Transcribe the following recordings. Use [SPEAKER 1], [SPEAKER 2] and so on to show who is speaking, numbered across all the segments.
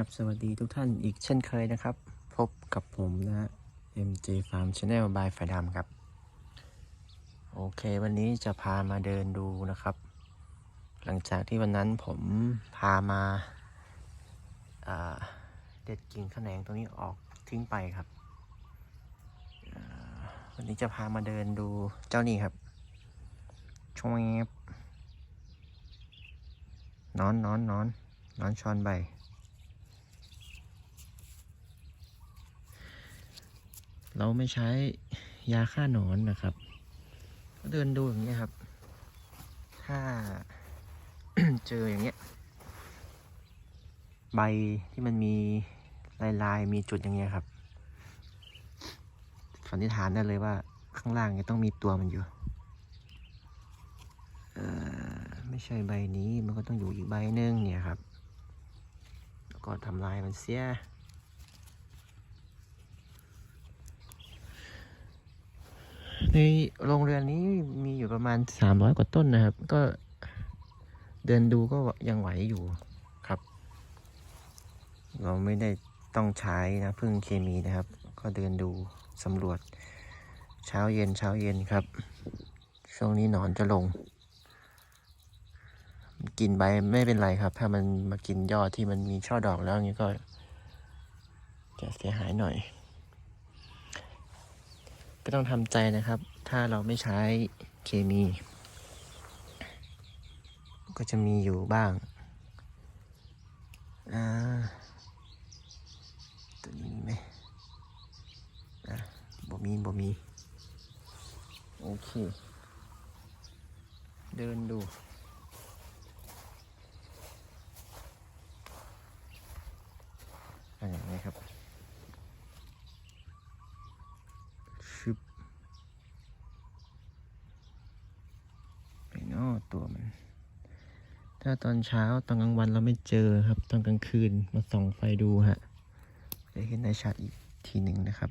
[SPEAKER 1] ครับสวัสดีทุกท่านอีกเช่นเคยนะครับ พบกับผมนะ MJ Farm Channel by ไฟดำครับ โอเค วันนี้จะพามาเดินดูนะครับ หลังจากที่วันนั้นผมพามาาเด็ดกิ่งแขนงตรงนี้ออกทิ้งไปครับ วันนี้จะพามาเดินดูเจ้านี่ครับช่วยบนอนนอนนอนนอนช้อนใบ เราไม่ใช้ยาฆ่าหนอนนะครับ ก็เดินดูอย่างนี้ยครับ ถ้าเจออย่างเงี้ย ใบที่มันมีลายลายมีจุดอย่างเงี้ยครับสันนิษฐานได้เลยว่าข้างล่างเนี่ยต้องมีตัวมันอยู่ไม่ใช่ใบนี้มันก็ต้องอยู่อีกใบหนึ่งเนี่ยครับแล้วก็ทำลายมันเสีย ในโรงเรือนนี้มีอยู่ประมาณสามร้อยกว่าต้นนะครับ ก็เดินดูก็ยังไหวอยู่ครับ เราไม่ได้ต้องใช้นะพึ่งเคมีนะครับ ก็เดินดูสำรวจ เช้าเย็นเช้าเย็นครับ ช่วงนี้หนอนจะลง กินใบไม่เป็นไรครับ ถ้ามันมากินยอดที่มันมีช่อดอกแล้วนี้ก็ จะเสียหายหน่อย ก็ต้องทำใจนะครับ ถ้าเราไม่ใช้เคมี ก็จะมีอยู่บ้างอ่าตัวนี้มีไหมอะบ่มีบ่มีโอเค เดินดู อันนี้ครับ ชึบไปเอมถ้าตอนเช้าตอนกลางวันเราไม่เจอครับ ตอนกลางคืนมาส่องไฟดูฮะจะเห็นได้ชัดอีกทีหนึ่งนะครับ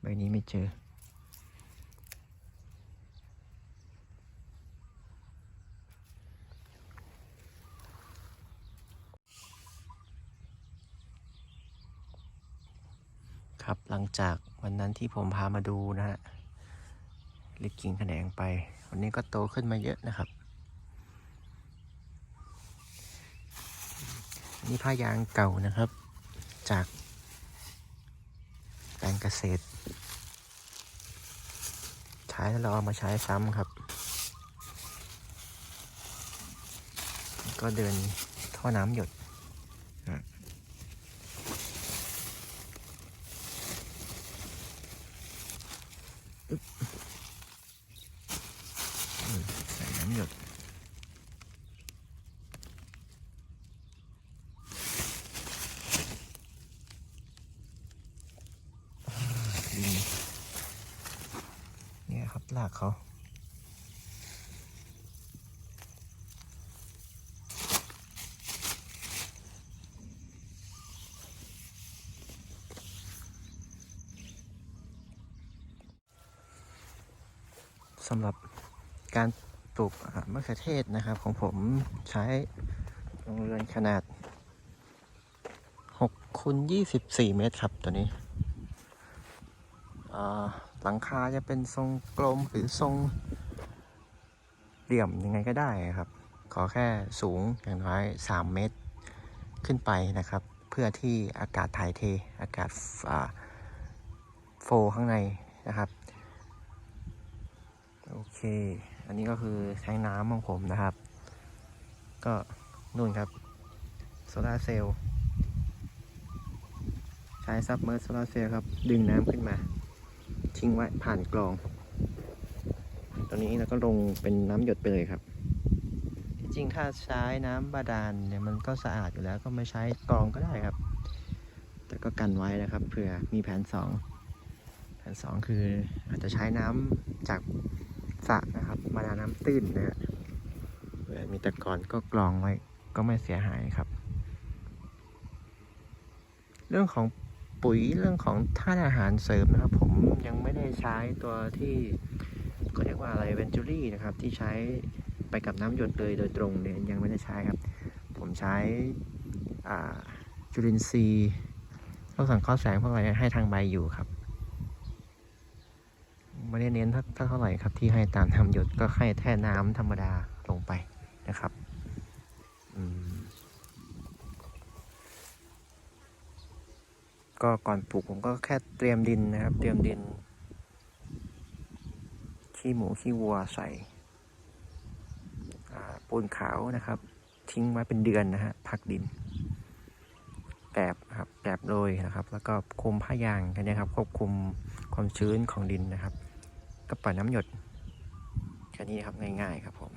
[SPEAKER 1] ใบนี้ไม่เจอครับหลังจากวันนั้นที่ผมพามาดูนะฮะ เลิกกิ่งแขนงไป วันนี้ก็โตขึ้นมาเยอะนะครับนี่ผ้ายางเก่านะครับ จากแปลงเกษตร ใช้แล้วเราเอามาใช้ซ้ำครับ ก็เดินท่อน้ำหยด ใส่ น้ำหยดดินเนี่ยครับลากเขาสำหรับการ ปลูกมะเขือเทศนะครับ ของผมใช้โรงเรือนขนาด6คูณ24 เมตรครับตัวนี้ หลังคาจะเป็นทรงกลมหรือทรงเหลี่ยมยังไงก็ได้ครับ ขอแค่สูงอย่างน้อย 3 เมตรขึ้นไปนะครับ เพื่อที่อากาศถ่ายเท อากาศาโฟลข้างในนะครับ โอเค อันนี้ก็คือแทงน้ำของผมนะครับ ก็นู่นครับโซลาเซลล์ใช้ซับเมอร์โซลาเซลล์ครับ ดึงน้ำขึ้นมา ทิ้งไว้ผ่านกรองตรงนี้เราก็ลงเป็นน้ำหยดไปเลยครับที่จริงถ้าใช้น้ำบาดาลเนี่ยมันก็สะอาดอยู่แล้วก็ไม่ใช้กรองก็ได้ครับ แต่ก็กันไว้นะครับเผื่อมีแผนสองแผนสองคืออาจจะใช้น้ำจาก สระนะครับมาดาน้ำตื้นนะฮะมีตะกอนก็กรองไว้ก็ไม่เสียหายครับ เรื่องของปุ๋ยเรื่องของธาตุอาหารเสริมนะครับ ผมยังไม่ได้ใช้ตัวที่ก็เรียกว่าอะไรเวนจูรี่นะครับ ที่ใช้ไปกับน้ำหยดเลยโดยตรงเนี่ยยังไม่ได้ใช้ครับ ผมใช้อ่าจุลินทรีย์พวกสังเคราะห์แสงพวกอะไรให้ทางใบอยู่ครับ ไม่ได้เน้นเท่าเท่าไหร่ครับที่ให้ตามทำหยดก็ให้แค่น้ำธรรมดาลงไปนะครับก็ก่อนปลูกผมก็แค่เตรียมดินนะครับ เตรียมดิน ขี้หมูขี้วัวใส่ปูนขาวนะครับ ทิ้งไว้เป็นเดือนนะฮะพักดินแกลบนะครับแกลบโรยนะครับ แล้วก็คุมผ้ายางกันนะครับ ควบคุมความชื้นของดินนะครับ ก็ปล่อยน้ำหยดแค่นี้ครับง่ายๆครับผม